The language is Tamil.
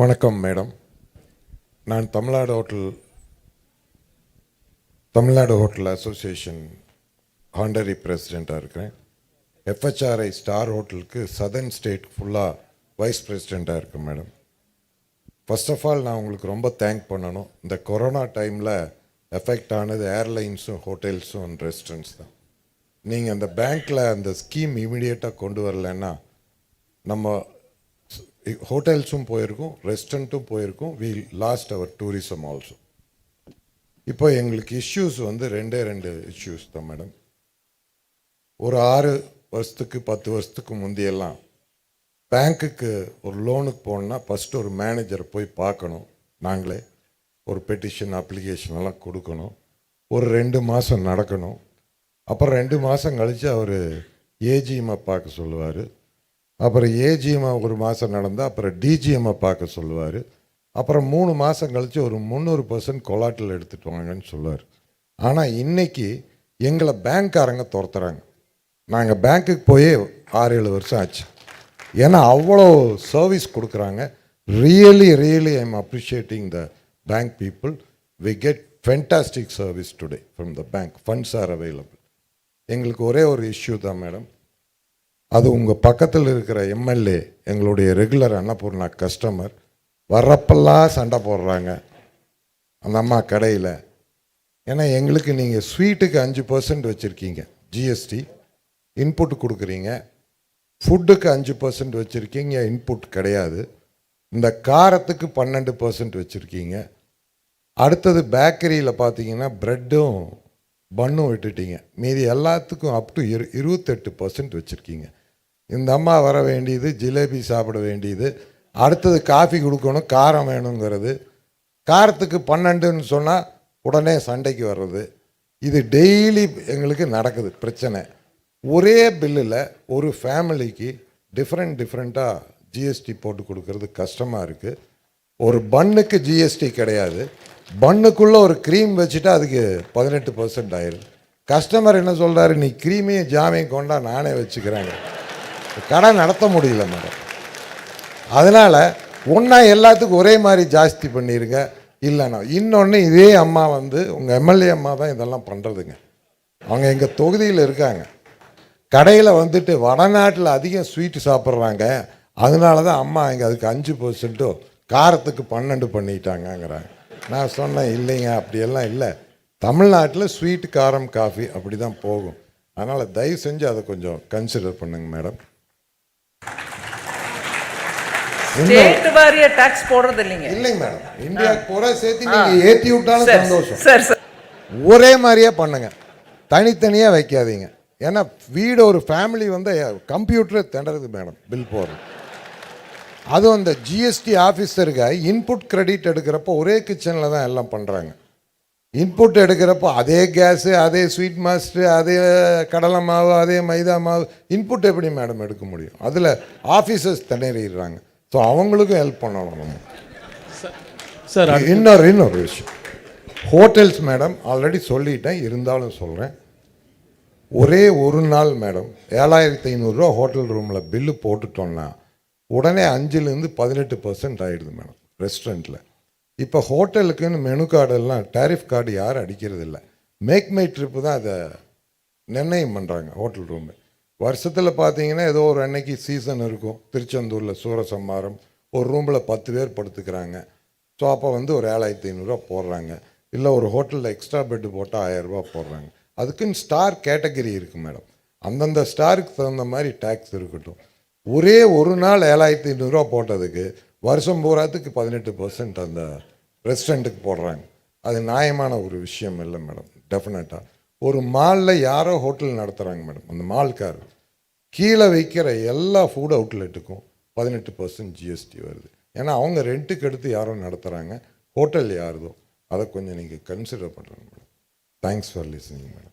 வணக்கம் மேடம். நான் Tamil Nadu hotel Tamil Nadu hotel association honorary பிரசிடெண்ட்டாக இருக்கிறேன். எஃப்ஹெச்ஆர்ஐ ஸ்டார் ஹோட்டலுக்கு சதர்ன் ஸ்டேட் ஃபுல்லாக வைஸ் பிரசிடெண்ட்டாக இருக்கேன் மேடம். ஃபர்ஸ்ட் ஆஃப் ஆல் நான் உங்களுக்கு ரொம்ப தேங்க் பண்ணணும். இந்த கொரோனா டைமில் எஃபெக்ட் ஆனது ஏர்லைன்ஸும் ஹோட்டல்ஸும் அண்ட் ரெஸ்டாரண்ட்ஸ் தான். நீங்கள் அந்த பேங்க்கில் அந்த ஸ்கீம் இமீடியட்டாக கொண்டு வரலைன்னா நம்ம ஹோட்டல்ஸும் போயிருக்கோம் ரெஸ்டாரண்ட்டும் போயிருக்கோம். We lost our tourism also இப்போ எங்களுக்கு இஷ்யூஸ் வந்து ரெண்டே ரெண்டு இஷ்யூஸ் தான் மேடம் ஒரு ஆறு வருஷத்துக்கு பத்து வருஷத்துக்கு முந்தியெல்லாம் பேங்க்குக்கு ஒரு லோனுக்கு போகணுன்னா ஃபஸ்ட்டு ஒரு மேனேஜரை போய் பார்க்கணும் நாங்களே. ஒரு பெட்டிஷன் அப்ளிகேஷன் எல்லாம் கொடுக்கணும். ஒரு ரெண்டு மாதம் நடக்கணும். அப்புறம் ரெண்டு மாதம் கழித்து அவர் ஏஜிஎம்மை பார்க்க சொல்லுவார். அப்புறம் ஏஜிஎம்மை ஒரு மாதம் நடந்தால் அப்புறம் டிஜிஎம்மை பார்க்க சொல்லுவார். அப்புறம் மூணு மாதம் கழித்து ஒரு முந்நூறு பர்சன்ட் கொலாட்டில் எடுத்துகிட்டு வாங்கன்னு சொல்லுவார். ஆனால் இன்னைக்கு எங்களை பேங்க்காரங்க துரத்துறாங்க. நாங்கள் பேங்க்குக்கு போய் ஆறு ஏழு வருஷம் ஆச்சு. ஏன்னா அவ்வளோ சர்வீஸ் கொடுக்குறாங்க. Really really I am appreciating the bank people we get fantastic service today from the bank funds are available எங்களுக்கு ஒரே ஒரு இஷ்யூ தான் மேடம் அது உங்கள் பக்கத்தில் இருக்கிற எம்எல்ஏ எங்களுடைய ரெகுலர் அன்னபூர்ணா கஸ்டமர் வர்றப்பெல்லாம் சண்டை போடுறாங்க. அந்த அம்மா கடையில். ஏன்னா எங்களுக்கு நீங்கள் ஸ்வீட்டுக்கு அஞ்சு பர்சன்ட் வச்சுருக்கீங்க ஜிஎஸ்டி இன்புட் கொடுக்குறீங்க. ஃபுட்டுக்கு அஞ்சு பர்சன்ட் வச்சுருக்கீங்க இன்புட் கிடையாது. இந்த காரத்துக்கு பன்னெண்டு பர்சன்ட் வச்சுருக்கீங்க. அடுத்தது பேக்கரியில் பார்த்தீங்கன்னா ப்ரெட்டும் பன்னும் விட்டுட்டீங்க. மீதி எல்லாத்துக்கும் அப் டு இரு இருபத்தெட்டு பர்சன்ட் வச்சுருக்கீங்க. இந்த அம்மா வர வேண்டியது ஜிலேபி சாப்பிட வேண்டியது அடுத்தது காஃபி கொடுக்கணும் காரம் வேணுங்கிறது. காரத்துக்கு பன்னெண்டுன்னு சொன்னால் உடனே சண்டைக்கு வர்றது. இது டெய்லி எங்களுக்கு நடக்குது பிரச்சனை. ஒரே பில்லில் ஒரு ஃபேமிலிக்கு டிஃப்ரெண்ட் டிஃப்ரெண்ட்டாக ஜிஎஸ்டி போட்டு கொடுக்கறது கஷ்டமாக இருக்குது ஒரு பன்னுக்கு ஜிஎஸ்டி கிடையாது. பன்னுக்குள்ளே ஒரு க்ரீம் வச்சுட்டா அதுக்கு பதினெட்டு பர்சன்ட் ஆயிடுது கஸ்டமர் என்ன சொல்கிறாரு நீ க்ரீமையும் ஜாமையும் கொண்டா நானே வச்சுக்கிறேன். கடை நடத்த முடியல மேடம். அதனால் ஒன்றா எல்லாத்துக்கும் ஒரே மாதிரி ஜாஸ்தி பண்ணிடுங்க இல்லைண்ணா இன்னொன்று இதே அம்மா வந்து உங்கள் எம்எல்ஏ அம்மா தான் இதெல்லாம் பண்ணுறதுங்க அவங்க எங்கள் தொகுதியில் இருக்காங்க. கடையில் வந்துட்டு வடநாட்டில் அதிகம் ஸ்வீட்டு சாப்பிட்றாங்க. அதனால தான் அம்மா இங்கே அதுக்கு அஞ்சு பர்சன்ட்டும் காரத்துக்கு பன்னெண்டு பண்ணிட்டாங்கங்கிறாங்க. நான் சொன்னேன் இல்லைங்க அப்படியெல்லாம் இல்லை. தமிழ்நாட்டில் ஸ்வீட் காரம் காஃபி அப்படி தான் போகும். அதனால் தயவு செஞ்சு அதை கொஞ்சம் கன்சிடர் பண்ணுங்க மேடம் ஸ்டேட் வாரிய டாக்ஸ் போடுறது இல்லைங்க. இல்லைங்க மேடம் இந்தியாவுக்கு பூரா சேர்த்து நீங்கள் ஏற்றி விட்டாலும் சந்தோஷம். Sir sir. ஒரே மாதிரியே பண்ணுங்க. தனித்தனியாக வைக்காதீங்க. ஏன்னா வீடு ஒரு ஃபேமிலி வந்து கம்ப்யூட்டரை திணறுது மேடம் பில் போடுறது. அதுவும் அந்த ஜிஎஸ்டி ஆஃபீஸருக்கு இன்புட் கிரெடிட் எடுக்கிறப்போ ஒரே கிச்சனில் தான் எல்லாம் பண்ணுறாங்க இன்புட் எடுக்கிறப்போ அதே கேஸு அதே ஸ்வீட் மாஸ்டர் அதே கடலை மாவு அதே மைதா மாவு இன்புட் எப்படி மேடம் எடுக்க முடியும்? அதில் ஆஃபீஸர்ஸ் திணறிடுறாங்க. ஸோ அவங்களுக்கும் ஹெல்ப் பண்ணணும் நம்ம. சார் இன்னொரு இன்னொரு விஷயம். ஹோட்டல்ஸ் மேடம் ஆல்ரெடி சொல்லிட்டேன் இருந்தாலும் சொல்கிறேன் ஒரே ஒரு நாள் மேடம் ஏழாயிரத்தி ஐநூறுரூவா ஹோட்டல் ரூமில் பில்லு போட்டுட்டோம்னா உடனே அஞ்சுலேருந்து பதினெட்டு பர்சன்ட் ஆகிடுது மேடம் ரெஸ்டாரண்ட்டில் இப்போ ஹோட்டலுக்குன்னு மெனு கார்டெல்லாம் டேரிஃப் கார்டு யாரும் அடிக்கிறது இல்லை மேக் மை ட்ரிப்பு தான் அதை நிர்ணயம் பண்ணுறாங்க ஹோட்டல் ரூமு வருஷத்தில் பார்த்தீங்கன்னா ஏதோ ஒரு அன்னைக்கு சீசன் இருக்கும். திருச்செந்தூரில் சூரசம்மாரம் ஒரு ரூமில் பத்து பேர் படுத்துக்கிறாங்க. ஸோ அப்போ வந்து ஒரு ஏழாயிரத்தி ஐநூறுரூவா போடுறாங்க. இல்லை ஒரு ஹோட்டலில் எக்ஸ்ட்ரா பெட்டு போட்டால் ஆயிரரூபா போடுறாங்க. அதுக்குன்னு ஸ்டார் கேட்டகரி இருக்குது மேடம் அந்தந்த ஸ்டாருக்கு தகுந்த மாதிரி டேக்ஸ் இருக்கட்டும். ஒரே ஒரு நாள் ஏழாயிரத்தி ஐநூறுரூவா போட்டதுக்கு வருஷம் பூராத்துக்கு பதினெட்டு பர்சன்ட் அந்த ரெஸ்டாரண்ட்டுக்கு போடுறாங்க. அது நியாயமான ஒரு விஷயம் இல்லை மேடம். டெஃபினட்டாக ஒரு மாலில் யாரோ ஹோட்டல் நடத்துகிறாங்க மேடம். அந்த மால்கார் கீழே வைக்கிற எல்லா ஃபுட் அவுட்லெட்டுக்கும் பதினெட்டு பர்சன்ட் ஜிஎஸ்டி வருது. ஏன்னா அவங்க ரெண்ட்டுக்கு எடுத்து யாரோ நடத்துகிறாங்க ஹோட்டல் யாருதோ. அதை கொஞ்சம் நீங்கள் கன்சிடர் பண்ணுறேங்க madam. Thanks for listening madam.